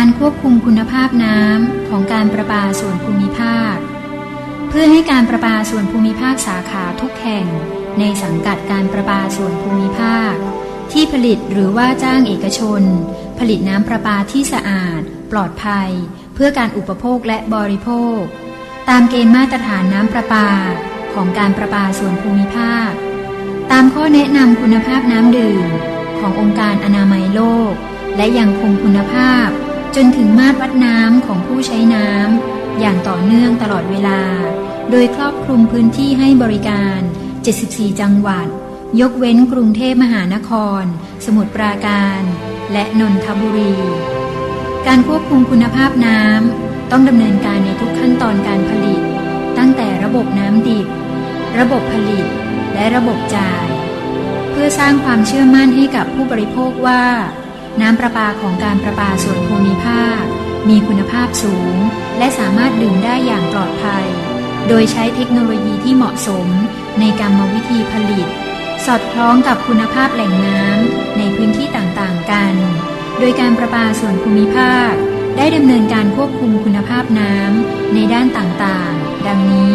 การควบคุมคุณภาพน้ำของการประปาส่วนภูมิภาค เพื่อให้การประปาส่วนภูมิภาคสาขาทุกแห่ง ในสังกัดการประปาส่วนภูมิภาค ที่ผลิตหรือว่าจ้างเอกชน ผลิตน้ำประปาที่สะอาด ปลอดภัย เพื่อการอุปโภคและบริโภค ตามเกณฑ์มาตรฐานน้ำประปาของการประปาส่วนภูมิภาค ตามข้อแนะนำคุณภาพน้ำดื่มขององค์การอนามัยโลก และยังคงคุณภาพ จนถึงมาตรวัดน้ำของผู้ใช้น้ำอย่างต่อเนื่องตลอดเวลา โดยครอบคลุมพื้นที่ให้บริการ 74 จังหวัด ยกเว้นกรุงเทพมหานคร สมุทรปราการ และนนทบุรี การควบคุมคุณภาพน้ำต้องดำเนินการในทุกขั้นตอนการผลิต ตั้งแต่ระบบน้ำดิบ ระบบผลิต และระบบจ่าย เพื่อสร้างความเชื่อมั่นให้กับผู้บริโภคว่า น้ำประปาของการประปาส่วนภูมิภาค มีคุณภาพสูง และสามารถดื่มได้อย่างปลอดภัย โดยใช้เทคโนโลยีที่เหมาะสมในกรรมวิธีผลิต สอดคล้องกับคุณภาพแหล่งน้ำในพื้นที่ต่างๆกัน โดยการประปาส่วนภูมิภาค ได้ดำเนินการควบคุมคุณภาพน้ำในด้านต่างๆ ดังนี้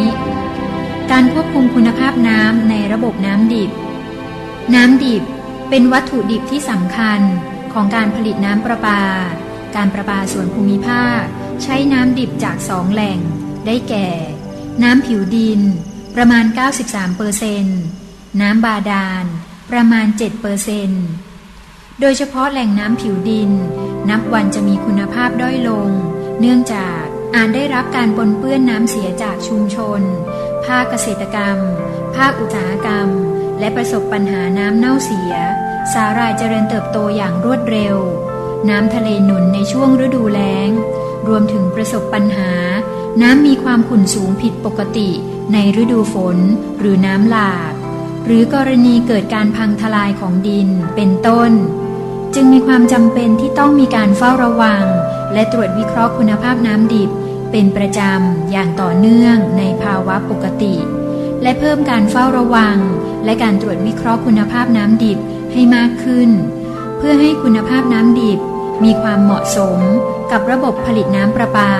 การควบคุมคุณภาพน้ำในระบบน้ำดิบ น้ำดิบเป็นวัตถุดิบที่สำคัญ ของการผลิตน้ำประปา การประปาส่วนภูมิภาค ใช้น้ำดิบจากสองแหล่ง ได้แก่ น้ำผิวดิน ประมาณ 93เปอร์เซนน้ำบาดาล ประมาณ7เปอร์เซนโดยเฉพาะแหล่งน้ำผิวดิน นับวันจะมีคุณภาพด้อยลง เนื่องจากอาจได้รับการปนเปื้อนน้ำเสียจากชุมชน ภาคเกษตรกรรม ภาคอุตสาหกรรม และประสบปัญหาน้ำเน่าเสีย สาหร่ายเจริญเติบโตอย่างรวดเร็ว น้ำทะเลหนุนในช่วงฤดูแล้ง รวมถึงประสบปัญหา น้ำมีความขุ่นสูงผิดปกติ ในฤดูฝนหรือน้ำหลาก หรือกรณีเกิดการพังทลายของดินเป็นต้น จึงมีความจำเป็นที่ต้องมีการเฝ้าระวัง และตรวจวิเคราะห์คุณภาพน้ำดิบ เป็นประจำอย่างต่อเนื่องในภาวะปกติ และเพิ่มการเฝ้าระวัง และการตรวจวิเคราะห์คุณภาพน้ำดิบ ให้มากขึ้น เพื่อให้คุณภาพน้ำดิบมีความเหมาะสมกับระบบผลิตน้ำประปา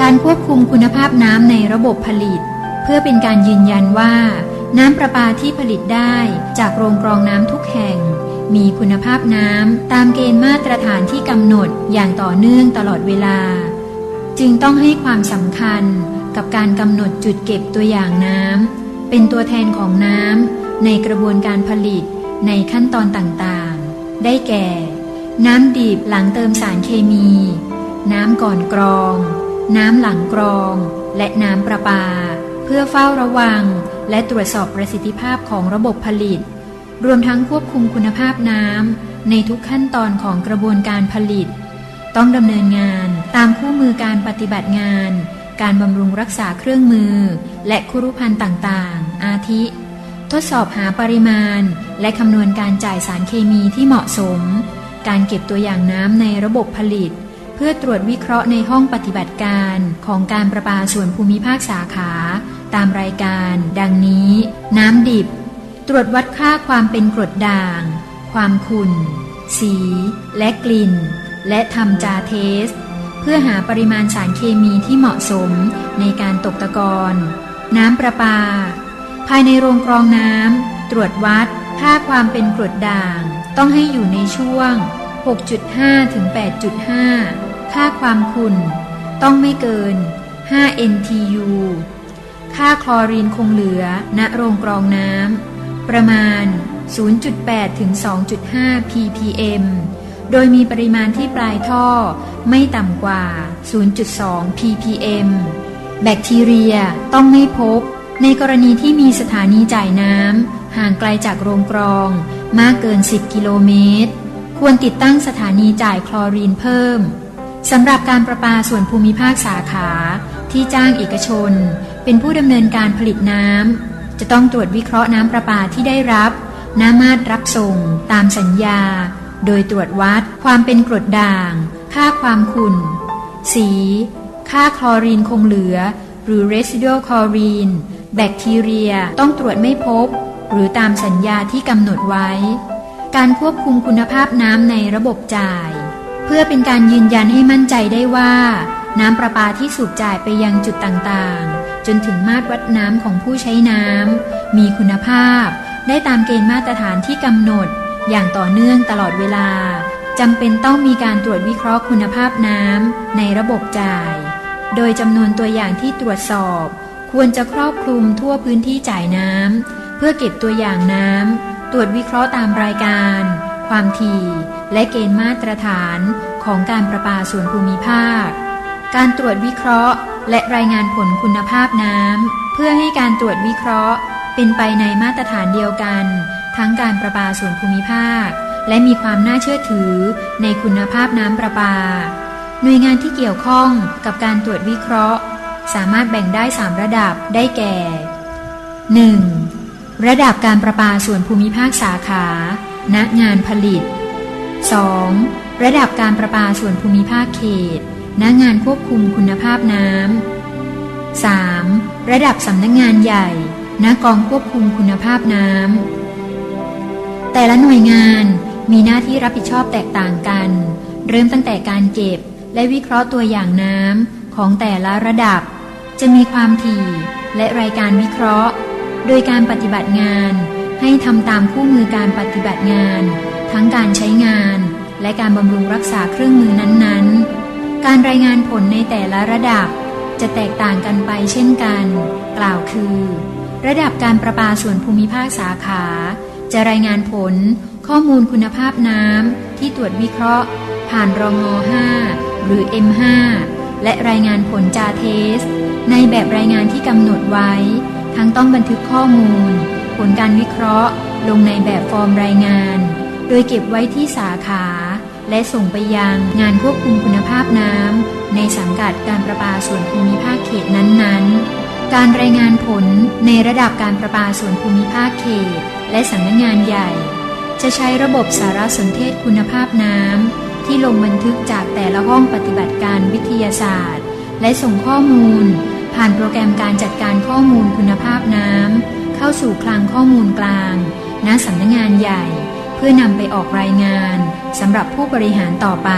การควบคุมคุณภาพน้ำในระบบผลิต เพื่อเป็นการยืนยันว่า น้ำประปาที่ผลิตได้จากโรงกรองน้ำทุกแห่ง มีคุณภาพน้ำตามเกณฑ์มาตรฐานที่กำหนดอย่างต่อเนื่องตลอดเวลา จึงต้องให้ความสำคัญกับการกำหนดจุดเก็บตัวอย่างน้ำเป็นตัวแทนของน้ำในกระบวนการผลิต ในขั้นตอนต่างๆ ได้แก่ น้ำดิบหลังเติมสารเคมี น้ำก่อนกรอง น้ำหลังกรอง และน้ำประปา เพื่อเฝ้าระวัง และตรวจสอบประสิทธิภาพของระบบผลิต รวมทั้งควบคุมคุณภาพน้ำในทุกขั้นตอนของกระบวนการผลิต ต้องดำเนินงานตามคู่มือการปฏิบัติงาน การบำรุงรักษาเครื่องมือ และคุรุพันธ์ต่างๆ อาทิ ทดสอบหาปริมาณ และคำนวณการจ่ายสารเคมีที่เหมาะสม การเก็บตัวอย่างน้ำในระบบผลิต เพื่อตรวจวิเคราะห์ในห้องปฏิบัติการของการประปาส่วนภูมิภาคสาขา ตามรายการ ดังนี้ น้ำดิบ ตรวจวัดค่าความเป็นกรดด่าง ความขุ่น สี และกลิ่น และทำจาเทส เพื่อหาปริมาณสารเคมีที่เหมาะสมในการตกตะกอนน้ำประปา ภายในโรงกรองน้ำตรวจวัด ค่าความเป็นกรดด่างต้องให้อยู่ในช่วง 6.5 ถึง 8.5 ค่าความขุ่นต้องไม่เกิน 5 NTU ค่าคลอรีนคงเหลือณโรงกรองน้ำประมาณ 0.8 ถึง 2.5 ppm โดยมีปริมาณที่ปลายท่อไม่ต่ำกว่า 0.2 ppm แบคทีเรียต้องไม่พบ ในกรณีที่มีสถานีจ่ายน้ำ ห่างไกลจากโรงกรอง มากเกิน 10 กิโลเมตร ควรติดตั้งสถานีจ่ายคลอรีนเพิ่มสำหรับการประปาส่วนภูมิภาคสาขาที่จ้างเอกชน เป็นผู้ดำเนินการผลิตน้ำจะต้องตรวจวิเคราะห์น้ำประปาที่ได้รับ น้ำมาตรรับส่ง ตามสัญญา โดยตรวจวัด ความเป็นกรดด่าง ค่าความขุ่น สี ค่าคลอรีนคงเหลือ หรือ residual chlorine แบคทีเรียต้องตรวจไม่พบ หรือตามสัญญาที่กำหนดไว้ การควบคุมคุณภาพน้ำในระบบจ่าย เพื่อเป็นการยืนยันให้มั่นใจได้ว่า น้ำประปาที่สูบจ่ายไปยังจุดต่างๆ จนถึงมาตรวัดน้ำของผู้ใช้น้ำมีคุณภาพ ได้ตามเกณฑ์มาตรฐานที่กำหนด อย่างต่อเนื่องตลอดเวลาจำเป็นต้องมีการตรวจวิเคราะห์คุณภาพน้ำในระบบจ่าย โดยจำนวนตัวอย่างที่ตรวจสอบ ควรจะครอบคลุมทั่วพื้นที่จ่ายน้ำ เพื่อเก็บตัวอย่างน้ำ ตรวจวิเคราะห์ตามรายการ ความถี่ และเกณฑ์มาตรฐานของการประปาส่วนภูมิภาค การตรวจวิเคราะห์ และรายงานผลคุณภาพน้ำ เพื่อให้การตรวจวิเคราะห์ เป็นไปในมาตรฐานเดียวกัน ทั้งการประปาส่วนภูมิภาค และมีความน่าเชื่อถือในคุณภาพน้ำประปา หน่วยงานที่เกี่ยวข้องกับการตรวจวิเคราะห์ สามารถแบ่งได้ 3 ระดับได้แก่ 1. ระดับการประปาส่วนภูมิภาคสาขา ณ งานผลิต 2. ระดับการประปาส่วนภูมิภาคเขต ณ งานควบคุมคุณภาพน้ำ 3. ระดับสำนักงงานใหญ่ ณ กองควบคุมคุณภาพน้ำ แต่ละหน่วยงานมีหน้าที่รับผิดชอบแตกต่างกัน เริ่มตั้งแต่การเก็บและวิเคราะห์ตัวอย่างน้ำของแต่ละระดับ จะมีความถี่และรายการวิเคราะห์ โดยการปฏิบัติงาน ให้ทำตามคู่มือการปฏิบัติงาน ทั้งการใช้งาน และการบำรุงรักษาเครื่องมือนั้นๆ การรายงานผลในแต่ละระดับ จะแตกต่างกันไปเช่นกัน กล่าวคือ ระดับการประปาส่วนภูมิภาคสาขา จะรายงานผล ข้อมูลคุณภาพน้ำที่ตรวจวิเคราะห์ ผ่านรองอ5หรือ M5 และรายงานผลจาเทส ในแบบรายงานที่กำหนดไว้ ทั้งต้องบันทึกข้อมูล ผลการวิเคราะห์ ลงในแบบฟอร์มรายงาน โดยเก็บไว้ที่สาขา และส่งไปยังงานควบคุมคุณภาพน้ำในสังกัดการประปาส่วนภูมิภาคเขตนั้นๆ การรายงานผลในระดับการประปาส่วนภูมิภาคเขต และสำนักงานใหญ่ จะใช้ระบบสารสนเทศคุณภาพน้ำที่ลงบันทึกจากแต่ละห้องปฏิบัติการวิทยาศาสตร์ และส่งข้อมูล ผ่านโปรแกรมการจัดการข้อมูลคุณภาพน้ำเข้าสู่คลังข้อมูลกลาง ณสำนักงานใหญ่ เพื่อนำไปออกรายงานสำหรับผู้บริหารต่อไป